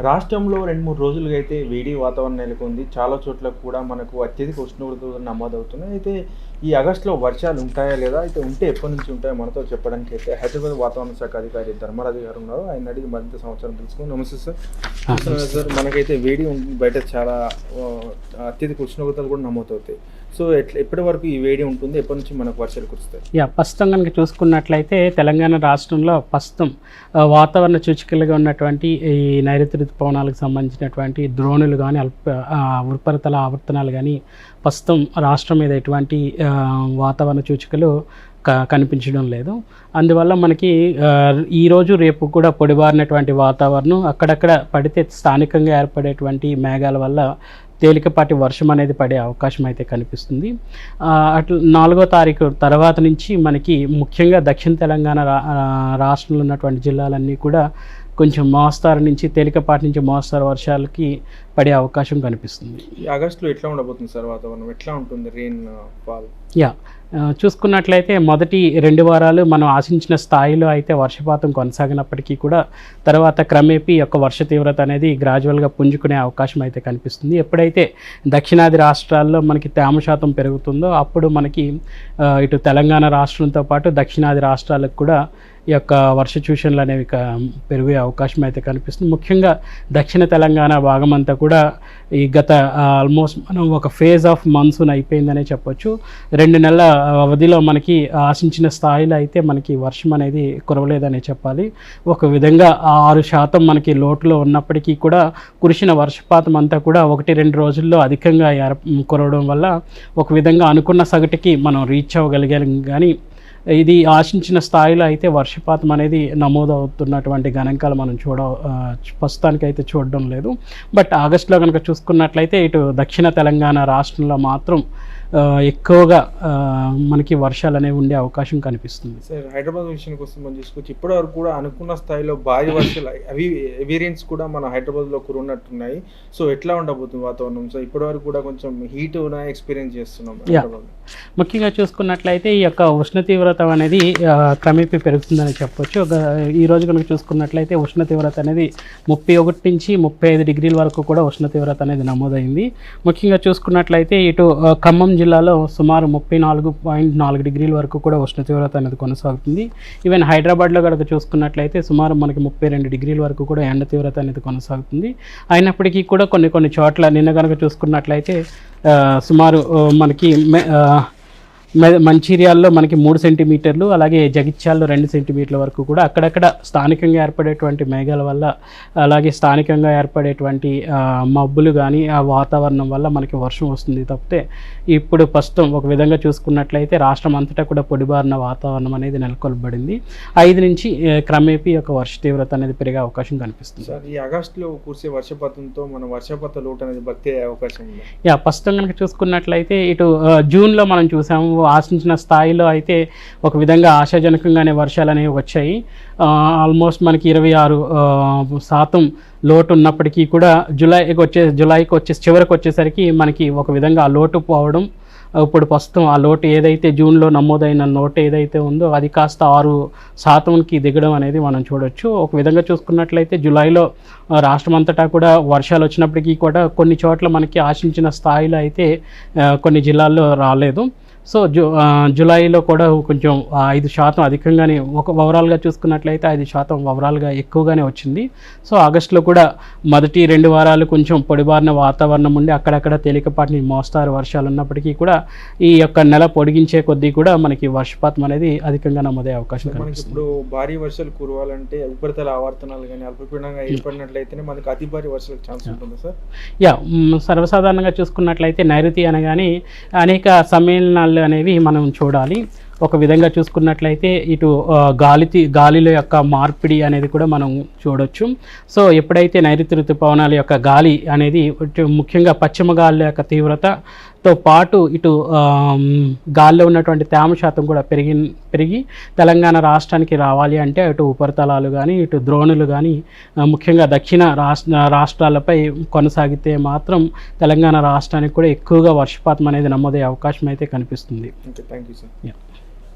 రాష్ట్రంలో రెండు మూడు రోజులుగా అయితే వేడి వాతావరణం నెలకొంది. చాలా చోట్ల కూడా మనకు అత్యధిక ఉష్ణోగ్రతలు నమోదవుతున్నాయి. అయితే ఈ ఆగస్టులో వర్షాలు ఉంటాయా లేదా? అయితే ఉంటే ఎప్పటి నుంచి ఉంటాయో మనతో చెప్పడానికి అయితే హైదరాబాద్ వాతావరణ శాఖ అధికారి ధర్మరాజు గారు ఉన్నారు. ఆయన అడిగి మరింత సంవత్సరం తెలుసుకుని నమస్తే సార్. సార్ మనకైతే వేడి బయట చాలా అత్యధిక ఉష్ణోగ్రతలు కూడా నమోదవుతాయి. సో ఎట్లా ఎప్పటి వరకు ఈ వేడి ఉంటుంది? ఎప్పటి నుంచి మనకు వర్షాలు కురుస్తాయి? యా ప్రస్తుతం కనుక చూసుకున్నట్లయితే తెలంగాణ రాష్ట్రంలో ప్రస్తుతం వాతావరణ సూచికలుగా ఉన్నటువంటి ఈ నైరుతి ఋతుపవనాలకు సంబంధించినటువంటి ద్రోణులు కానీ అల్ప ఉపరితల ఆవర్తనాలు కానీ ప్రస్తుతం రాష్ట్రం మీద ఎటువంటి వాతావరణ సూచికలు క కనిపించడం లేదు. అందువల్ల మనకి ఈరోజు రేపు కూడా పొడిబారినటువంటి వాతావరణం అక్కడక్కడ పడితే స్థానికంగా ఏర్పడేటువంటి మేఘాల వల్ల తేలికపాటి వర్షం అనేది పడే అవకాశం అయితే కనిపిస్తుంది అట్లా నాలుగో తారీఖు తర్వాత నుంచి మనకి ముఖ్యంగా దక్షిణ తెలంగాణ రా రాష్ట్రంలో ఉన్నటువంటి జిల్లాలన్నీ కూడా కొంచెం మోస్తారు నుంచి తేలికపాటి నుంచి మోస్తారు వర్షాలకి పడే అవకాశం కనిపిస్తుంది. ఆగస్టులో ఎట్లా ఉండబోతుంది సార్ వాతావరణం? ఎట్లా ఉంటుంది రెయిన్ ఫాల్ యా చూసుకున్నట్లయితే మొదటి రెండు వారాలు మనం ఆశించిన స్థాయిలో అయితే వర్షపాతం కొనసాగినప్పటికీ కూడా తర్వాత క్రమేపీ యొక్క వర్ష తీవ్రత అనేది గ్రాడ్యువల్గా పుంజుకునే అవకాశం అయితే కనిపిస్తుంది. ఎప్పుడైతే దక్షిణాది రాష్ట్రాల్లో మనకి తేమ శాతం పెరుగుతుందో అప్పుడు మనకి ఇటు తెలంగాణ రాష్ట్రంతో పాటు దక్షిణాది రాష్ట్రాలకు కూడా ఈ యొక్క వర్ష సూచనలు అనేవి పెరిగే అవకాశం అయితే కనిపిస్తుంది. ముఖ్యంగా దక్షిణ తెలంగాణ భాగం అంతా కూడా ఈ గత ఆల్మోస్ట్ మనం ఒక ఫేజ్ ఆఫ్ మాన్సూన్ అయిపోయిందనే చెప్పొచ్చు. రెండు నెలల వ్యవధిలో మనకి ఆశించిన స్థాయిలో అయితే మనకి వర్షం అనేది కురవలేదనే చెప్పాలి. ఒక విధంగా ఆరు శాతం మనకి లోటులో ఉన్నప్పటికీ కూడా కురిసిన వర్షపాతం అంతా కూడా ఒకటి రెండు రోజుల్లో అధికంగా ఏర కురవడం వల్ల ఒక విధంగా అనుకున్న సగటుకి మనం రీచ్ అవ్వగలిగాం. కానీ ఇది ఆశించిన స్థాయిలో అయితే వర్షపాతం అనేది నమోదవుతున్నటువంటి గణాంకాలు మనం చూడ ప్రస్తుతానికి అయితే చూడడం లేదు. బట్ ఆగస్టులో కనుక చూసుకున్నట్లయితే ఇటు దక్షిణ తెలంగాణ రాష్ట్రంలో మాత్రం ఎక్కువగా మనకి వర్షాలు అనేవి ఉండే అవకాశం కనిపిస్తుంది. సార్ హైదరాబాద్ విషయానికి వస్తే మనం చూసుకోవచ్చు. ఇప్పటి వరకు కూడా అనుకున్న స్థాయిలో భారీ వర్షాలు అవి వేరియంట్స్ కూడా మన హైదరాబాద్లో కురున్నట్టున్నాయి. సో ఎట్లా ఉండబోతుంది వాతావరణం? సో ఇప్పటి వరకు కూడా కొంచెం హీట్ ఎక్స్పీరియన్స్ చేస్తున్నాం ముఖ్యంగా చూసుకున్నట్లయితే ఈ యొక్క ఉష్ణ తీవ్రత అనేది క్రమేపీ పెరుగుతుందని చెప్పొచ్చు. ఒక ఈ రోజు కనుక చూసుకున్నట్లయితే ఉష్ణ తీవ్రత అనేది ముప్పై ఒకటి నుంచి ముప్పై ఐదు డిగ్రీల వరకు కూడా ఉష్ణ తీవ్రత అనేది నమోదైంది. ముఖ్యంగా చూసుకున్నట్లయితే ఇటు ఖమ్మం జిల్లాలో సుమారు ముప్పై నాలుగు పాయింట్ నాలుగు డిగ్రీల వరకు కూడా ఉష్ణ తీవ్రత అనేది కొనసాగుతుంది. ఈవెన్ హైదరాబాద్లో కనుక చూసుకున్నట్లయితే సుమారు మనకి ముప్పై రెండు డిగ్రీల వరకు కూడా ఎండ తీవ్రత అనేది కొనసాగుతుంది. అయినప్పటికీ కూడా కొన్ని కొన్ని చోట్ల నిన్న కనుక చూసుకున్నట్లయితే సుమారు మనకి మంచిర్యాలలో మనకి మూడు సెంటీమీటర్లు అలాగే జగిత్యాలలో రెండు సెంటీమీటర్ల వరకు కూడా అక్కడక్కడ స్థానికంగా ఏర్పడేటువంటి మేఘాల వల్ల అలాగే స్థానికంగా ఏర్పడేటువంటి మబ్బులు కానీ ఆ వాతావరణం వల్ల మనకి వర్షం వస్తుంది తప్పితే ఇప్పుడు ప్రస్తుతం ఒక విధంగా చూసుకున్నట్లయితే రాష్ట్రం అంతటా కూడా పొడిబారిన వాతావరణం అనేది నెలకొల్పబడింది. ఐదు నుంచి క్రమేపీ యొక్క వర్ష తీవ్రత అనేది పెరిగే అవకాశం కనిపిస్తుంది. సార్ ఈ ఆగస్టులో కురిసే వర్షపాతంతో మన వర్షపాత లోటు అనేది భర్తీ అయ్యే అవకాశం ఉంది? యా ప్రస్తుతం కనుక చూసుకున్నట్లయితే ఇటు జూన్లో మనం చూసాము ఆశించిన స్థాయిలో అయితే ఒక విధంగా ఆశాజనకంగానే వర్షాలు అనేవి వచ్చాయి. ఆల్మోస్ట్ మనకి ఇరవై ఆరు శాతం లోటు ఉన్నప్పటికీ కూడా జూలైకి వచ్చే జూలైకి వచ్చే చివరికి వచ్చేసరికి మనకి ఒక విధంగా ఆ లోటు పోవడం ఇప్పుడు ప్రస్తుతం ఆ లోటు ఏదైతే జూన్లో నమోదైన లోటు ఏదైతే ఉందో అది కాస్త ఆరు శాతంకి దిగడం అనేది మనం చూడొచ్చు. ఒక విధంగా చూసుకున్నట్లయితే జూలైలో రాష్ట్రమంతటా రాష్ట్రం అంతటా కూడా వర్షాలు వచ్చినప్పటికీ కూడా కొన్ని చోట్ల మనకి ఆశించిన స్థాయిలో అయితే కొన్ని జిల్లాల్లో రాలేదు. సో జు జూలైలో కూడా కొంచెం ఐదు శాతం అధికంగానే ఒక ఓవరాల్గా చూసుకున్నట్లయితే ఐదు శాతం ఓవరాల్గా ఎక్కువగానే వచ్చింది. సో ఆగస్టులో కూడా మొదటి రెండు వారాలు కొంచెం పొడిబారిన వాతావరణం ఉండి అక్కడక్కడ తేలికపాటి మోస్తారు వర్షాలు ఉన్నప్పటికీ కూడా ఈ యొక్క నెల పొడిగించే కొద్దీ కూడా మనకి వర్షపాతం అనేది అధికంగా నమోదే అవకాశం ఇప్పుడు భారీ వర్షాలు కురవాలంటే ఉపరితల ఆవర్తనాలు కానీ అల్పపీడనంగా ఏర్పడినట్లయితేనే మనకి అతి భారీ వర్షాలకు ఛాన్స్ ఉంటుంది సార్? యా సర్వసాధారణంగా చూసుకున్నట్లయితే నైరుతి అనగానే అనేక సమ్మేళనాలు అనేవి మనం చూడాలి. ఒక విధంగా చూసుకున్నట్లయితే ఇటు గాలి గాలిలో యొక్క మార్పిడి అనేది కూడా మనం చూడొచ్చు. సో ఎప్పుడైతే నైరుతి ఋతుపవనాల యొక్క గాలి అనేది ముఖ్యంగా పశ్చిమ గాలి యొక్క తీవ్రతతో పాటు ఇటు గాలిలో ఉన్నటువంటి తేమ శాతం కూడా పెరిగి పెరిగి తెలంగాణ రాష్ట్రానికి రావాలి అంటే అటు ఉపరితలాలు కానీ ఇటు ద్రోణులు కానీ ముఖ్యంగా దక్షిణ రాష్ట్ర రాష్ట్రాలపై కొనసాగితే మాత్రం తెలంగాణ రాష్ట్రానికి కూడా ఎక్కువగా వర్షపాతం అనేది నమోదయ్యే అవకాశం అయితే కనిపిస్తుంది. Thank you sir.